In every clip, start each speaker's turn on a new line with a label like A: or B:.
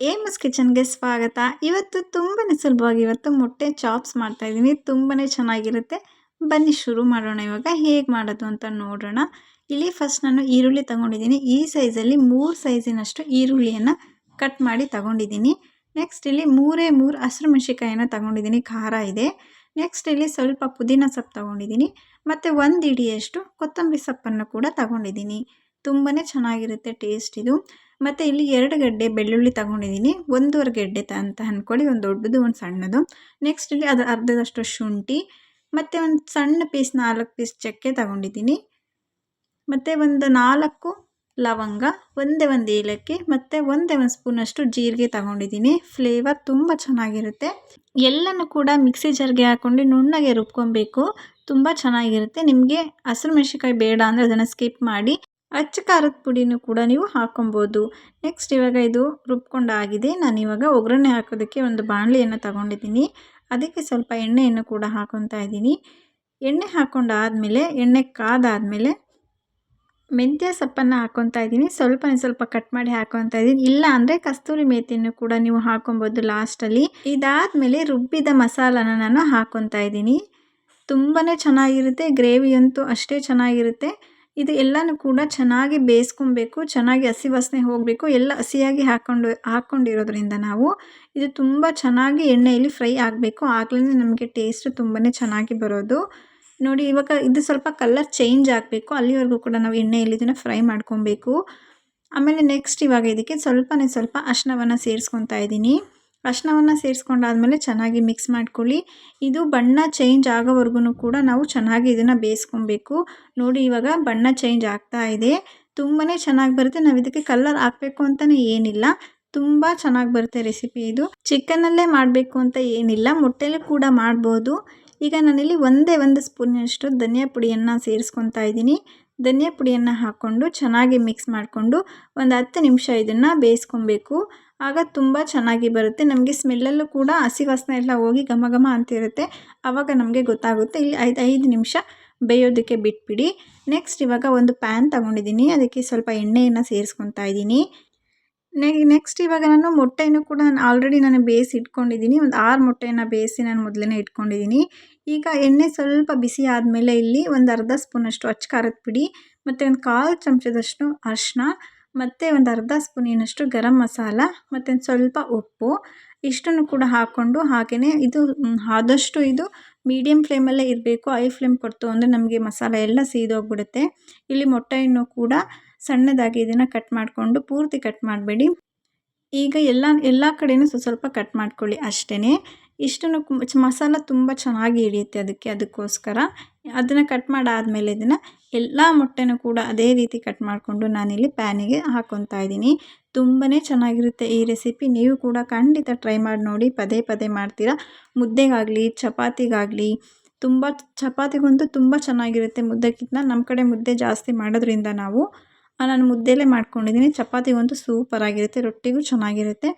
A: ಏಮಸ್ ಕಿಚನ್ಗೆ ಸ್ವಾಗತ. ಇವತ್ತು ತುಂಬಾ ಸುಲಭವಾಗಿ ಇವತ್ತು ಮೊಟ್ಟೆ ಚಾಪ್ಸ್ ಮಾಡ್ತಾ ಇದ್ದೀನಿ. ತುಂಬಾ ಚೆನ್ನಾಗಿರುತ್ತೆ. ಬನ್ನಿ ಶುರು ಮಾಡೋಣ ಇವಾಗ. ಹೇಗೆ ಮಾಡೋದು ಅಂತ ನೋಡೋಣ. ಇಲ್ಲಿ ಫಸ್ಟ್ ನಾನು ಈರುಳ್ಳಿ ತಗೊಂಡಿದ್ದೀನಿ. ಈ ಸೈಜಲ್ಲಿ ಮೂರು ಸೈಜಿನಷ್ಟು ಈರುಳ್ಳಿಯನ್ನು ಕಟ್ ಮಾಡಿ ತಗೊಂಡಿದ್ದೀನಿ. ನೆಕ್ಸ್ಟ್ ಇಲ್ಲಿ ಮೂರೇ ಮೂರು ಹಸಿರು ಮೆಣಸಿಕಾಯನ್ನು ತಗೊಂಡಿದ್ದೀನಿ. ಖಾರ ಇದೆ. ನೆಕ್ಸ್ಟ್ ಇಲ್ಲಿ ಸ್ವಲ್ಪ ಪುದೀನ ಸೊಪ್ಪು ತಗೊಂಡಿದ್ದೀನಿ. ಮತ್ತು ಒಂದು ಇಡಿಯಷ್ಟು ಕೊತ್ತಂಬರಿ ಸೊಪ್ಪನ್ನು ಕೂಡ ತಗೊಂಡಿದ್ದೀನಿ. ತುಂಬಾ ಚೆನ್ನಾಗಿರುತ್ತೆ ಟೇಸ್ಟ್ ಇದು. ಮತ್ತು ಇಲ್ಲಿ ಎರಡು ಗಡ್ಡೆ ಬೆಳ್ಳುಳ್ಳಿ ತಗೊಂಡಿದ್ದೀನಿ. ಒಂದೂವರೆ ಗೆಡ್ಡೆ ಅಂತ ಅಂದ್ಕೊಳ್ಳಿ ಒಂದು ದೊಡ್ಡದು, ಒಂದು ಸಣ್ಣದು. ನೆಕ್ಸ್ಟ್ ಇಲ್ಲಿ ಅದು ಅರ್ಧದಷ್ಟು ಶುಂಠಿ, ಮತ್ತು ಒಂದು ಸಣ್ಣ ಪೀಸ್ ನಾಲ್ಕು ಪೀಸ್ ಚಕ್ಕೆ ತಗೊಂಡಿದ್ದೀನಿ. ಮತ್ತು ಒಂದು ನಾಲ್ಕು ಲವಂಗ, ಒಂದೇ ಒಂದು ಏಲಕ್ಕಿ, ಮತ್ತು ಒಂದೇ ಒಂದು ಸ್ಪೂನಷ್ಟು ಜೀರಿಗೆ ತಗೊಂಡಿದ್ದೀನಿ. ಫ್ಲೇವರ್ ತುಂಬ ಚೆನ್ನಾಗಿರುತ್ತೆ. ಎಲ್ಲನೂ ಕೂಡ ಮಿಕ್ಸಿ ಜರ್ಗೆ ಹಾಕ್ಕೊಂಡು ನುಣ್ಣಗೆ ರುಬ್ಕೊಬೇಕು. ತುಂಬ ಚೆನ್ನಾಗಿರುತ್ತೆ. ನಿಮಗೆ ಹಸಿರು ಮೆಣಸಿನ್ಕಾಯಿ ಬೇಡ ಅಂದರೆ ಅದನ್ನು ಸ್ಕಿಪ್ ಮಾಡಿ. ಅಚ್ಚ ಖಾರದ ಪುಡಿನೂ ಕೂಡ ನೀವು ಹಾಕೊಬೋದು. ನೆಕ್ಸ್ಟ್ ಇವಾಗ ಇದು ರುಬ್ಕೊಂಡಾಗಿದೆ ಇವಾಗ ಒಗ್ಗರಣೆ ಹಾಕೋದಕ್ಕೆ ಒಂದು ಬಾಣಲಿಯನ್ನು ತಗೊಂಡಿದ್ದೀನಿ. ಅದಕ್ಕೆ ಸ್ವಲ್ಪ ಎಣ್ಣೆಯನ್ನು ಕೂಡ ಹಾಕೊತಾ ಇದ್ದೀನಿ. ಎಣ್ಣೆ ಹಾಕ್ಕೊಂಡಾದಮೇಲೆ ಎಣ್ಣೆ ಕಾದಾದಮೇಲೆ ಮೆಂತ್ಯ ಸೊಪ್ಪನ್ನು ಹಾಕ್ಕೊತಾ ಇದ್ದೀನಿ. ಸ್ವಲ್ಪ ಸ್ವಲ್ಪ ಕಟ್ ಮಾಡಿ ಹಾಕ್ಕೊತಾ ಇದ್ದೀನಿ. ಇಲ್ಲ ಅಂದರೆ ಕಸ್ತೂರಿ ಮೇಥಿಯನ್ನು ಕೂಡ ನೀವು ಹಾಕೊಬೋದು ಲಾಸ್ಟಲ್ಲಿ ಇದಾದಮೇಲೆ ರುಬ್ಬಿದ ಮಸಾಲನ ನಾನು ಹಾಕ್ಕೊತಾ ಇದ್ದೀನಿ. ತುಂಬಾ ಚೆನ್ನಾಗಿರುತ್ತೆ. ಗ್ರೇವಿಯಂತೂ ಅಷ್ಟೇ ಚೆನ್ನಾಗಿರುತ್ತೆ. ಇದು ಎಲ್ಲನೂ ಕೂಡ ಚೆನ್ನಾಗಿ ಬೇಯಿಸ್ಕೊಬೇಕು, ಚೆನ್ನಾಗಿ ಹಸಿ ವಾಸನೆ ಹೋಗಬೇಕು, ಎಲ್ಲ ಹಸಿಯಾಗಿ ಹಾಕ್ಕೊಂಡು ಹಾಕ್ಕೊಂಡಿರೋದ್ರಿಂದ ನಾವು ಇದು ತುಂಬ ಚೆನ್ನಾಗಿ ಎಣ್ಣೆಯಲ್ಲಿ ಫ್ರೈ ಆಗಬೇಕು. ಆಗಲೇ ನಮಗೆ ಟೇಸ್ಟ್ ತುಂಬಾ ಚೆನ್ನಾಗಿ ಬರೋದು. ನೋಡಿ, ಇವಾಗ ಇದು ಸ್ವಲ್ಪ ಕಲರ್ ಚೇಂಜ್ ಆಗಬೇಕು. ಅಲ್ಲಿವರೆಗೂ ಕೂಡ ನಾವು ಎಣ್ಣೆಯಲ್ಲಿ ಇದನ್ನು ಫ್ರೈ ಮಾಡ್ಕೊಬೇಕು. ಆಮೇಲೆ ನೆಕ್ಸ್ಟ್ ಇವಾಗ ಇದಕ್ಕೆ ಸ್ವಲ್ಪನೇ ಸ್ವಲ್ಪ ಅರ್ಶಿನವನ್ನು ಸೇರಿಸ್ಕೊತಾ ಇದ್ದೀನಿ. ಅರ್ಶಿನವನ್ನು ಸೇರಿಸ್ಕೊಂಡಾದ್ಮೇಲೆ ಚೆನ್ನಾಗಿ ಮಿಕ್ಸ್ ಮಾಡ್ಕೊಳ್ಳಿ. ಇದು ಬಣ್ಣ ಚೇಂಜ್ ಆಗೋವರೆಗೂ ಕೂಡ ನಾವು ಚೆನ್ನಾಗಿ ಇದನ್ನು ಬೇಯಿಸ್ಕೊಬೇಕು. ನೋಡಿ ಇವಾಗ ಬಣ್ಣ ಚೇಂಜ್ ಆಗ್ತಾ ಇದೆ. ತುಂಬಾ ಚೆನ್ನಾಗಿ ಬರುತ್ತೆ. ನಾವು ಇದಕ್ಕೆ ಕಲರ್ ಹಾಕಬೇಕು ಅಂತಲೇ ಏನಿಲ್ಲ. ತುಂಬ ಚೆನ್ನಾಗಿ ಬರುತ್ತೆ ರೆಸಿಪಿ ಇದು. ಚಿಕನಲ್ಲೇ ಮಾಡಬೇಕು ಅಂತ ಏನಿಲ್ಲ. ಮೊಟ್ಟೆಲೂ ಕೂಡ ಮಾಡ್ಬೋದು. ಈಗ ನಾನಿಲ್ಲಿ ಒಂದೇ ಒಂದು ಸ್ಪೂನಷ್ಟು ಧನಿಯಾ ಪುಡಿಯನ್ನು ಸೇರಿಸ್ಕೊತಾ ಇದ್ದೀನಿ. ಧನಿಯಾ ಪುಡಿಯನ್ನು ಹಾಕ್ಕೊಂಡು ಚೆನ್ನಾಗಿ ಮಿಕ್ಸ್ ಮಾಡಿಕೊಂಡು ಒಂದು ಹತ್ತು ನಿಮಿಷ ಇದನ್ನು ಬೇಯಿಸ್ಕೊಬೇಕು. ಆಗ ತುಂಬ ಚೆನ್ನಾಗಿ ಬರುತ್ತೆ. ನಮಗೆ ಸ್ಮೆಲ್ಲಲ್ಲೂ ಕೂಡ ಹಸಿ ವಾಸನೆ ಎಲ್ಲ ಹೋಗಿ ಘಮ ಘಮ ಅಂತಿರುತ್ತೆ. ಆವಾಗ ನಮಗೆ ಗೊತ್ತಾಗುತ್ತೆ. ಇಲ್ಲಿ ಐದು ಐದು ನಿಮಿಷ ಬೇಯೋದಕ್ಕೆ ಬಿಟ್ಬಿಡಿ. ನೆಕ್ಸ್ಟ್ ಇವಾಗ ಒಂದು ಪ್ಯಾನ್ ತಗೊಂಡಿದ್ದೀನಿ. ಅದಕ್ಕೆ ಸ್ವಲ್ಪ ಎಣ್ಣೆಯನ್ನು ಸೇರಿಸ್ಕೊತಾ ಇದ್ದೀನಿ. ನೆ ನೆಕ್ಸ್ಟ್ ಇವಾಗ ನಾನು ಮೊಟ್ಟೆಯನ್ನು ಕೂಡ ನಾನು ಆಲ್ರೆಡಿ ನಾನು ಬೇಯಿಸಿ ಇಟ್ಕೊಂಡಿದ್ದೀನಿ. ಒಂದು ಆರು ಮೊಟ್ಟೆಯನ್ನು ಬೇಯಿಸಿ ನಾನು ಮೊದಲೇ ಇಟ್ಕೊಂಡಿದ್ದೀನಿ. ಈಗ ಎಣ್ಣೆ ಸ್ವಲ್ಪ ಬಿಸಿ ಆದಮೇಲೆ ಇಲ್ಲಿ ಒಂದು ಅರ್ಧ ಸ್ಪೂನಷ್ಟು ಅಚ್ಚ ಖಾರದ ಪುಡಿ, ಮತ್ತು ಒಂದು ಕಾಲು ಚಮಚದಷ್ಟು ಅರಿಶಿನ ಮತ್ತು ಒಂದು ಅರ್ಧ ಸ್ಪೂನಿನಷ್ಟು ಗರಂ ಮಸಾಲ, ಮತ್ತು ಒಂದು ಸ್ವಲ್ಪ ಉಪ್ಪು, ಇಷ್ಟನ್ನು ಕೂಡ ಹಾಕ್ಕೊಂಡು ಹಾಗೆಯೇ ಇದು ಆದಷ್ಟು ಇದು ಮೀಡಿಯಮ್ ಫ್ಲೇಮಲ್ಲೇ ಇರಬೇಕು. ಐ ಫ್ಲೇಮ್ ಕೊಡ್ತು ಅಂದರೆ ನಮಗೆ ಮಸಾಲೆ ಎಲ್ಲ ಸೀದೋಗ್ಬಿಡುತ್ತೆ. ಇಲ್ಲಿ ಮೊಟ್ಟೆಯನ್ನು ಕೂಡ ಸಣ್ಣದಾಗಿ ಇದನ್ನು ಕಟ್ ಮಾಡಿಕೊಂಡು ಪೂರ್ತಿ ಕಟ್ ಮಾಡಬೇಡಿ. ಈಗ ಎಲ್ಲ ಎಲ್ಲ ಕಡೆಯೂ ಸ್ವಲ್ಪ ಕಟ್ ಮಾಡ್ಕೊಳ್ಳಿ ಅಷ್ಟೇ ಇಷ್ಟನ್ನು ಮಸಾಲ ತುಂಬ ಚೆನ್ನಾಗಿ ಹಿಡಿಯುತ್ತೆ ಅದಕ್ಕೆ, ಅದಕ್ಕೋಸ್ಕರ. ಅದನ್ನು ಕಟ್ ಮಾಡಾದಮೇಲೆ ಇದನ್ನು ಎಲ್ಲ ಮೊಟ್ಟೆನೂ ಕೂಡ ಅದೇ ರೀತಿ ಕಟ್ ಮಾಡಿಕೊಂಡು ನಾನಿಲ್ಲಿ ಪ್ಯಾನಿಗೆ ಹಾಕ್ಕೊತಾ ಇದ್ದೀನಿ. ತುಂಬಾ ಚೆನ್ನಾಗಿರುತ್ತೆ ಈ ರೆಸಿಪಿ ನೀವು ಕೂಡ ಖಂಡಿತ ಟ್ರೈ ಮಾಡಿ ನೋಡಿ, ಪದೇ ಪದೇ ಮಾಡ್ತೀರಾ. ಮುದ್ದೆಗಾಗಲಿ, ಚಪಾತಿಗಾಗಲಿ, ತುಂಬ ಚಪಾತಿಗಂತೂ ತುಂಬ ಚೆನ್ನಾಗಿರುತ್ತೆ ಮುದ್ದೆಕ್ಕಿಂತ ನಮ್ಮ ಕಡೆ ಮುದ್ದೆ ಜಾಸ್ತಿ ಮಾಡೋದ್ರಿಂದ ನಾವು ನಾನು ಮುದ್ದೆಲೇ ಮಾಡ್ಕೊಂಡಿದ್ದೀನಿ. ಚಪಾತಿಗಂತೂ ಸೂಪರಾಗಿರುತ್ತೆ ರೊಟ್ಟಿಗೂ ಚೆನ್ನಾಗಿರುತ್ತೆ.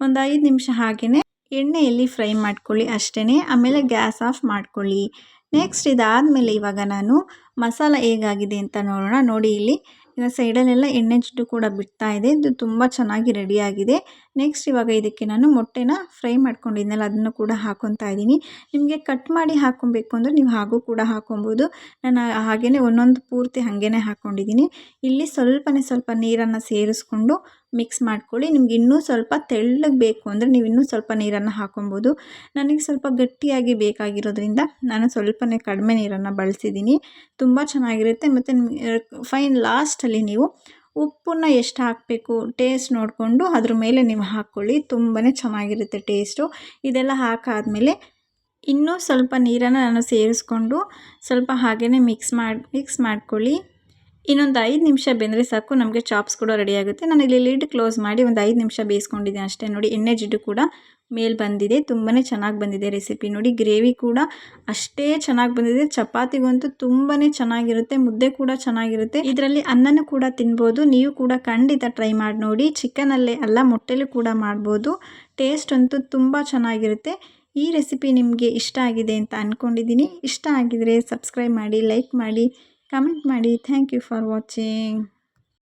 A: ಒಂದು ಐದು ನಿಮಿಷ ಹಾಗೆಯೇ ಎಣ್ಣೆಯಲ್ಲಿ ಫ್ರೈ ಮಾಡ್ಕೊಳ್ಳಿ ಅಷ್ಟೇ ಆಮೇಲೆ ಗ್ಯಾಸ್ ಆಫ್ ಮಾಡ್ಕೊಳ್ಳಿ. ನೆಕ್ಸ್ಟ್ ಇದಾದಮೇಲೆ ಇವಾಗ ನಾನು ಮಸಾಲ ಹೇಗಾಗಿದೆ ಅಂತ ನೋಡೋಣ. ನೋಡಿ ಇಲ್ಲಿ ಈಗ ಸೈಡಲ್ಲೆಲ್ಲ ಎಣ್ಣೆ ಜಿಡ್ಡು ಕೂಡ ಬಿಡ್ತಾ ಇದೆ. ಇದು ತುಂಬ ಚೆನ್ನಾಗಿ ರೆಡಿಯಾಗಿದೆ ನೆಕ್ಸ್ಟ್ ಇವಾಗ ಇದಕ್ಕೆ ನಾನು ಮೊಟ್ಟೆನ ಫ್ರೈ ಮಾಡ್ಕೊಂಡಿದ್ನಲ್ಲ ಅದನ್ನು ಕೂಡ ಹಾಕೊತಾ ಇದ್ದೀನಿ. ನಿಮಗೆ ಕಟ್ ಮಾಡಿ ಹಾಕೊಬೇಕು ಅಂದರೆ ನೀವು ಹಾಗೂ ಕೂಡ ಹಾಕೊಬೋದು. ನಾನು ಹಾಗೆಯೇ ಒಂದೊಂದು ಪೂರ್ತಿ ಹಾಗೇ ಹಾಕ್ಕೊಂಡಿದ್ದೀನಿ ಇಲ್ಲಿ ಸ್ವಲ್ಪನೇ ಸ್ವಲ್ಪ ನೀರನ್ನು ಸೇರಿಸ್ಕೊಂಡು ಮಿಕ್ಸ್ ಮಾಡ್ಕೊಳ್ಳಿ. ನಿಮ್ಗೆ ಇನ್ನೂ ಸ್ವಲ್ಪ ತೆಳ್ಳಗೆ ಬೇಕು ಅಂದರೆ ನೀವು ಇನ್ನೂ ಸ್ವಲ್ಪ ನೀರನ್ನು ಹಾಕೊಬೋದು. ನನಗೆ ಸ್ವಲ್ಪ ಗಟ್ಟಿಯಾಗಿ ಬೇಕಾಗಿರೋದ್ರಿಂದ ನಾನು ಸ್ವಲ್ಪನೇ ಕಡಿಮೆ ನೀರನ್ನು ಬಳಸಿದ್ದೀನಿ. ತುಂಬ ಚೆನ್ನಾಗಿರುತ್ತೆ. ಮತ್ತು ಫೈನ್ ಲಾಸ್ಟಲ್ಲಿ ನೀವು ಉಪ್ಪನ್ನು ಎಷ್ಟು ಹಾಕಬೇಕು ಟೇಸ್ಟ್ ನೋಡಿಕೊಂಡು ಅದ್ರ ಮೇಲೆ ನೀವು ಹಾಕ್ಕೊಳ್ಳಿ. ತುಂಬಾ ಚೆನ್ನಾಗಿರುತ್ತೆ ಟೇಸ್ಟು. ಇದೆಲ್ಲ ಹಾಕಾದಮೇಲೆ ಇನ್ನೂ ಸ್ವಲ್ಪ ನೀರನ್ನು ನಾನು ಸೇರಿಸ್ಕೊಂಡು ಸ್ವಲ್ಪ ಹಾಗೆಯೇ ಮಿಕ್ಸ್ ಮಾಡಿ, ಮಿಕ್ಸ್ ಮಾಡ್ಕೊಳ್ಳಿ. ಇನ್ನೊಂದು ಐದು ನಿಮಿಷ ಬೆಂದರೆ ಸಾಕು, ನಮಗೆ ಚಾಪ್ಸ್ ಕೂಡ ರೆಡಿ ಆಗುತ್ತೆ. ನಾನು ಇಲ್ಲಿ ಲಿಡ್ ಕ್ಲೋಸ್ ಮಾಡಿ ಒಂದು ಐದು ನಿಮಿಷ ಬೇಯಿಸ್ಕೊಂಡಿದ್ದೀನಿ ಅಷ್ಟೇ. ನೋಡಿ, ಎಣ್ಣೆ ಜಿಡ್ಡು ಕೂಡ ಮೇಲೆ ಬಂದಿದೆ. ತುಂಬಾ ಚೆನ್ನಾಗಿ ಬಂದಿದೆ ರೆಸಿಪಿ ನೋಡಿ ಗ್ರೇವಿ ಕೂಡ ಅಷ್ಟೇ ಚೆನ್ನಾಗಿ ಬಂದಿದೆ. ಚಪಾತಿಗಂತೂ ತುಂಬಾ ಚೆನ್ನಾಗಿರುತ್ತೆ, ಮುದ್ದೆ ಕೂಡ ಚೆನ್ನಾಗಿರುತ್ತೆ. ಇದರಲ್ಲಿ ಅನ್ನನೂ ಕೂಡ ತಿನ್ಬೋದು. ನೀವು ಕೂಡ ಖಂಡಿತ ಟ್ರೈ ಮಾಡಿ ನೋಡಿ. ಚಿಕನಲ್ಲೇ ಅಲ್ಲ, ಮೊಟ್ಟೆಲೂ ಕೂಡ ಮಾಡ್ಬೋದು. ಟೇಸ್ಟ್ ಅಂತೂ ತುಂಬ ಚೆನ್ನಾಗಿರುತ್ತೆ. ಈ ರೆಸಿಪಿ ನಿಮಗೆ ಇಷ್ಟ ಆಗಿದೆ ಅಂತ ಅಂದ್ಕೊಂಡಿದ್ದೀನಿ ಇಷ್ಟ ಆಗಿದರೆ ಸಬ್ಸ್ಕ್ರೈಬ್ ಮಾಡಿ ಲೈಕ್ ಮಾಡಿ. ಕಮೆಂಟ್ ಮಾಡಿ ಥ್ಯಾಂಕ್ ಯು ಫಾರ್ ವಾಚಿಂಗ್